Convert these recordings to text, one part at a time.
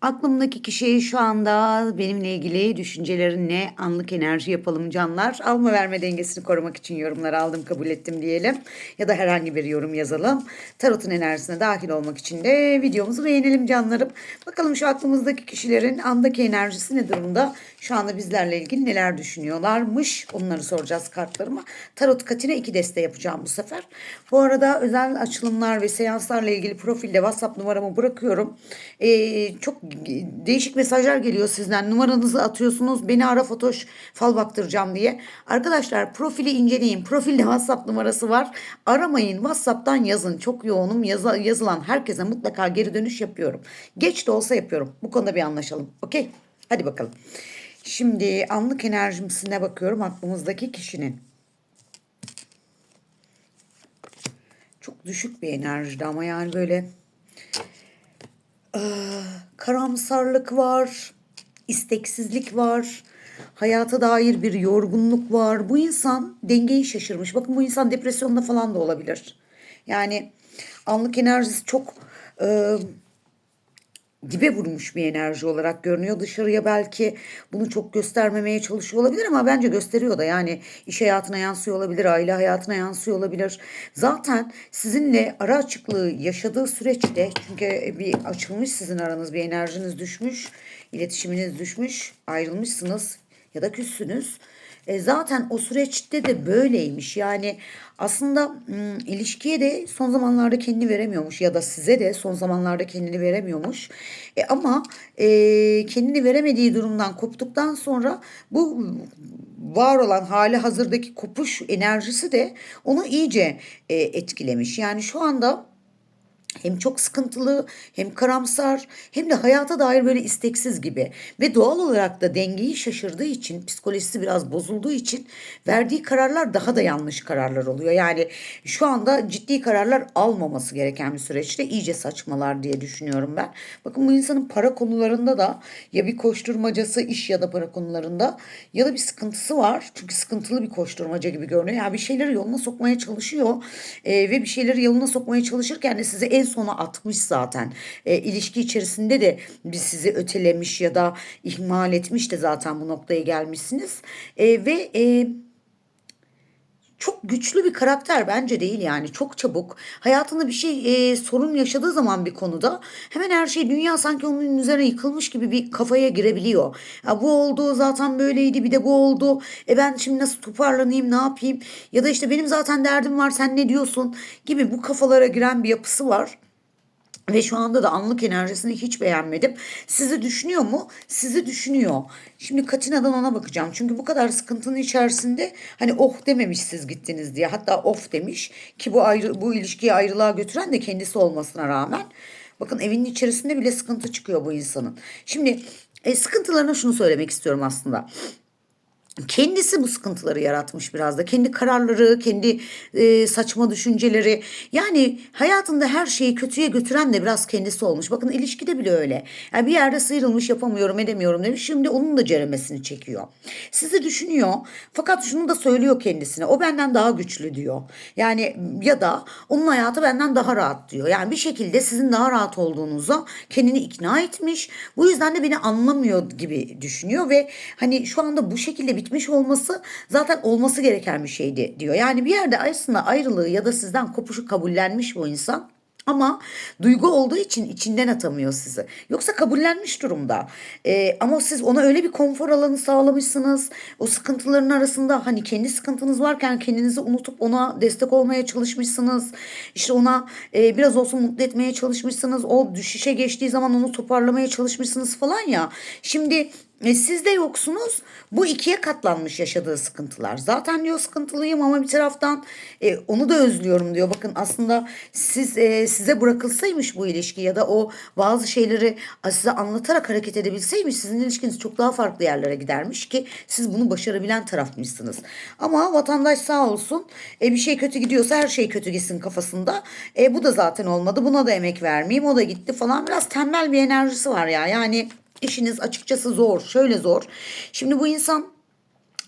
Aklımdaki kişi şu anda benimle ilgili düşüncelerin ne? Anlık enerji yapalım canlar. Alma verme dengesini korumak için yorumlar aldım kabul ettim diyelim. Ya da herhangi bir yorum yazalım. Tarotun enerjisine dahil olmak için de videomuzu beğenelim canlarım. Bakalım şu aklımızdaki kişilerin andaki enerjisi ne durumda? Şu anda bizlerle ilgili neler düşünüyorlarmış? Onları soracağız kartlarıma. Tarot katine iki deste yapacağım bu sefer. Bu arada özel açılımlar ve seanslarla ilgili profilde WhatsApp numaramı bırakıyorum. Ee, çok değişik mesajlar geliyor sizden. Numaranızı atıyorsunuz. Beni ara Fotoş fal baktıracağım diye. Arkadaşlar profili inceleyin. Profilde WhatsApp numarası var. Aramayın. WhatsApp'tan yazın. Çok yoğunum. Yazı, yazılan herkese mutlaka geri dönüş yapıyorum. Geç de olsa yapıyorum. Bu konuda bir anlaşalım. Okey? Hadi bakalım. Şimdi anlık enerjisine bakıyorum aklımızdaki kişinin. Çok düşük bir enerjide ama yani böyle eee, karamsarlık var, isteksizlik var, hayata dair bir yorgunluk var. Bu insan dengeyi şaşırmış. Bakın bu insan depresyonda falan da olabilir. Yani anlık enerjisi çok eee dibe vurmuş bir enerji olarak görünüyor. Dışarıya belki bunu çok göstermemeye çalışıyor olabilir ama bence gösteriyor da yani iş hayatına yansıyor olabilir, aile hayatına yansıyor olabilir. Zaten sizinle ara açıklığı yaşadığı süreçte çünkü bir açılmış sizin aranız, bir enerjiniz düşmüş, iletişiminiz düşmüş, ayrılmışsınız ya da küssünüz. E, zaten o süreçte de böyleymiş. Yani aslında m, ilişkiye de son zamanlarda kendini veremiyormuş ya da size de son zamanlarda kendini veremiyormuş. E, ama e, kendini veremediği durumdan koptuktan sonra bu var olan hali hazırdaki kopuş enerjisi de onu iyice e, etkilemiş. Yani şu anda hem çok sıkıntılı hem karamsar hem de hayata dair böyle isteksiz gibi ve doğal olarak da dengeyi şaşırdığı için psikolojisi biraz bozulduğu için verdiği kararlar daha da yanlış kararlar oluyor. Yani şu anda ciddi kararlar almaması gereken bir süreçte iyice saçmalar diye düşünüyorum ben. Bakın bu insanın para konularında da ya bir koşturmacası iş ya da para konularında ya da bir sıkıntısı var. Çünkü sıkıntılı bir koşturmaca gibi görünüyor. Yani bir şeyleri yoluna sokmaya çalışıyor Ee, ve bir şeyleri yoluna sokmaya çalışırken de size en sona atmış zaten. E, ilişki içerisinde de biz sizi ötelemiş ya da ihmal etmiş de zaten bu noktaya gelmişsiniz. E, ve e, çok güçlü bir karakter bence değil yani çok çabuk hayatında bir şey e, sorun yaşadığı zaman bir konuda hemen her şey dünya sanki onun üzerine yıkılmış gibi bir kafaya girebiliyor. Ya bu oldu zaten böyleydi bir de bu oldu e ben şimdi nasıl toparlanayım ne yapayım ya da işte benim zaten derdim var sen ne diyorsun gibi bu kafalara giren bir yapısı var. Ve şu anda da anlık enerjisini hiç beğenmedim. Sizi düşünüyor mu? Sizi düşünüyor. Şimdi Katina'dan ona bakacağım. Çünkü bu kadar sıkıntının içerisinde hani oh dememiş siz gittiniz diye. Hatta of demiş ki bu ayrı, bu ilişkiyi ayrılığa götüren de kendisi olmasına rağmen. Bakın evinin içerisinde bile sıkıntı çıkıyor bu insanın. Şimdi e, sıkıntılarına şunu söylemek istiyorum aslında kendisi bu sıkıntıları yaratmış biraz da. Kendi kararları, kendi e, saçma düşünceleri. Yani hayatında her şeyi kötüye götüren de biraz kendisi olmuş. Bakın ilişkide bile öyle. Yani bir yerde sıyrılmış yapamıyorum edemiyorum demiş. Şimdi onun da ceremesini çekiyor. Sizi düşünüyor. Fakat şunu da söylüyor kendisine. O benden daha güçlü diyor. Yani ya da onun hayatı benden daha rahat diyor. Yani bir şekilde sizin daha rahat olduğunuza kendini ikna etmiş. Bu yüzden de beni anlamıyor gibi düşünüyor ve hani şu anda bu şekilde bitmiş olması zaten olması gereken bir şeydi diyor. Yani bir yerde aslında ayrılığı ya da sizden kopuşu kabullenmiş bu insan. Ama duygu olduğu için içinden atamıyor sizi. Yoksa kabullenmiş durumda. Ee, ama siz ona öyle bir konfor alanı sağlamışsınız. O sıkıntıların arasında hani kendi sıkıntınız varken kendinizi unutup ona destek olmaya çalışmışsınız. İşte ona e, biraz olsun mutlu etmeye çalışmışsınız. O düşüşe geçtiği zaman onu toparlamaya çalışmışsınız falan ya. Şimdi e, siz de yoksunuz. Bu ikiye katlanmış yaşadığı sıkıntılar. Zaten diyor sıkıntılıyım ama bir taraftan e, onu da özlüyorum diyor. Bakın aslında siz e, size bırakılsaymış bu ilişki ya da o bazı şeyleri size anlatarak hareket edebilseymiş sizin ilişkiniz çok daha farklı yerlere gidermiş ki siz bunu başarabilen tarafmışsınız. Ama vatandaş sağ olsun e, bir şey kötü gidiyorsa her şey kötü gitsin kafasında. E, bu da zaten olmadı. Buna da emek vermeyeyim. O da gitti falan. Biraz tembel bir enerjisi var ya. Yani İşiniz açıkçası zor. Şöyle zor. Şimdi bu insan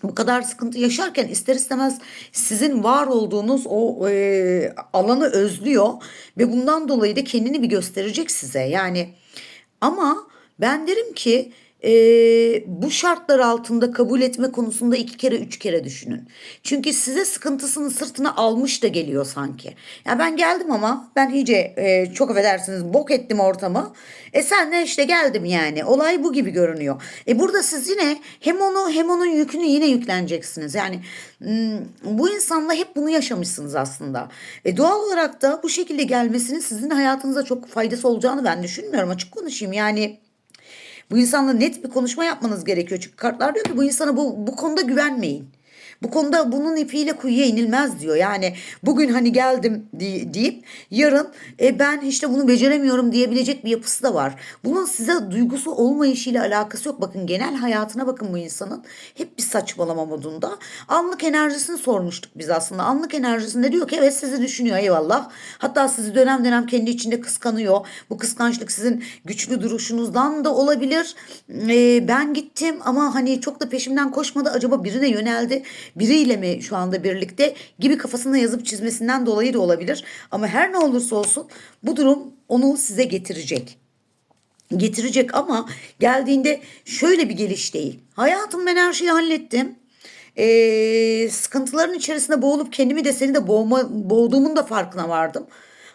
bu kadar sıkıntı yaşarken ister istemez sizin var olduğunuz o e, alanı özlüyor ve bundan dolayı da kendini bir gösterecek size. Yani ama Ben derim ki e, bu şartlar altında kabul etme konusunda iki kere üç kere düşünün. Çünkü size sıkıntısını sırtına almış da geliyor sanki. Ya ben geldim ama ben iyice e, çok affedersiniz bok ettim ortamı. E sen de işte geldim yani. Olay bu gibi görünüyor. E burada siz yine hem onu hem onun yükünü yine yükleneceksiniz. Yani bu insanla hep bunu yaşamışsınız aslında. E doğal olarak da bu şekilde gelmesinin sizin hayatınıza çok faydası olacağını ben düşünmüyorum. Açık konuşayım yani. Bu insanla net bir konuşma yapmanız gerekiyor. Çünkü kartlar diyor ki bu insana bu, bu konuda güvenmeyin. Bu konuda bunun ipiyle kuyuya inilmez diyor. Yani bugün hani geldim di- deyip yarın e, ben işte bunu beceremiyorum diyebilecek bir yapısı da var. Bunun size duygusu olmayışıyla alakası yok. Bakın genel hayatına bakın bu insanın. Hep bir saçmalama modunda. Anlık enerjisini sormuştuk biz aslında. Anlık enerjisinde diyor ki evet sizi düşünüyor eyvallah. Hatta sizi dönem dönem kendi içinde kıskanıyor. Bu kıskançlık sizin güçlü duruşunuzdan da olabilir. E, ben gittim ama hani çok da peşimden koşmadı. Acaba birine yöneldi. Biriyle mi şu anda birlikte gibi kafasına yazıp çizmesinden dolayı da olabilir. Ama her ne olursa olsun bu durum onu size getirecek getirecek ama geldiğinde şöyle bir geliş değil. Hayatım ben her şeyi hallettim. Ee, sıkıntıların içerisinde boğulup kendimi de seni de boğma, boğduğumun da farkına vardım.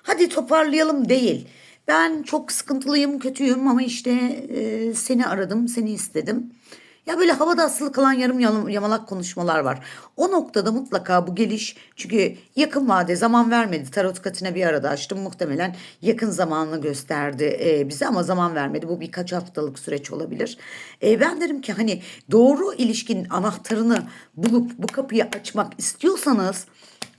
Hadi toparlayalım değil. Ben çok sıkıntılıyım, kötüyüm ama işte e, seni aradım, seni istedim. Ya böyle havada asılı kalan yarım yamalak konuşmalar var. O noktada mutlaka bu geliş çünkü yakın vade zaman vermedi. Tarot katına bir arada açtım muhtemelen yakın zamanını gösterdi e, bize ama zaman vermedi. Bu birkaç haftalık süreç olabilir. E, ben derim ki hani doğru ilişkinin anahtarını bulup bu kapıyı açmak istiyorsanız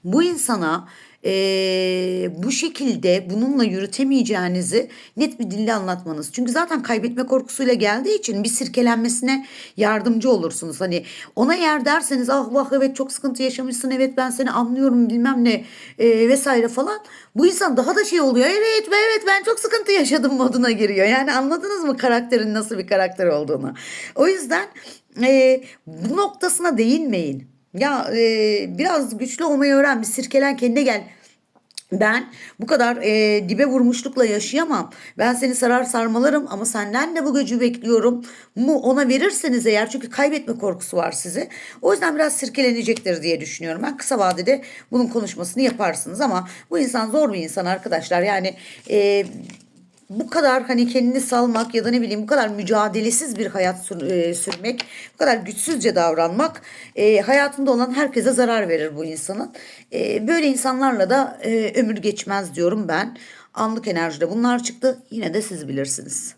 bu insana eee, bu şekilde bununla yürütemeyeceğinizi net bir dille anlatmanız. Çünkü zaten kaybetme korkusuyla geldiği için bir sirkelenmesine yardımcı olursunuz. Hani ona yer derseniz ah vah evet çok sıkıntı yaşamışsın evet ben seni anlıyorum bilmem ne eee, vesaire falan. Bu insan daha da şey oluyor evet evet ben çok sıkıntı yaşadım moduna giriyor. Yani anladınız mı karakterin nasıl bir karakter olduğunu. O yüzden eee, bu noktasına değinmeyin. Ya e, biraz güçlü olmayı öğren. Bir sirkelen kendine gel. Ben bu kadar e, dibe vurmuşlukla yaşayamam. Ben seni sarar sarmalarım ama senden de bu gücü bekliyorum. Mu ona verirseniz eğer çünkü kaybetme korkusu var size. O yüzden biraz sirkelenecektir diye düşünüyorum. Ben kısa vadede bunun konuşmasını yaparsınız ama bu insan zor bir insan arkadaşlar. Yani e, bu kadar hani kendini salmak ya da ne bileyim bu kadar mücadelesiz bir hayat sür- e, sürmek, bu kadar güçsüzce davranmak e, hayatında olan herkese zarar verir bu insanın. E, böyle insanlarla da e, ömür geçmez diyorum ben. Anlık enerjide bunlar çıktı. Yine de siz bilirsiniz.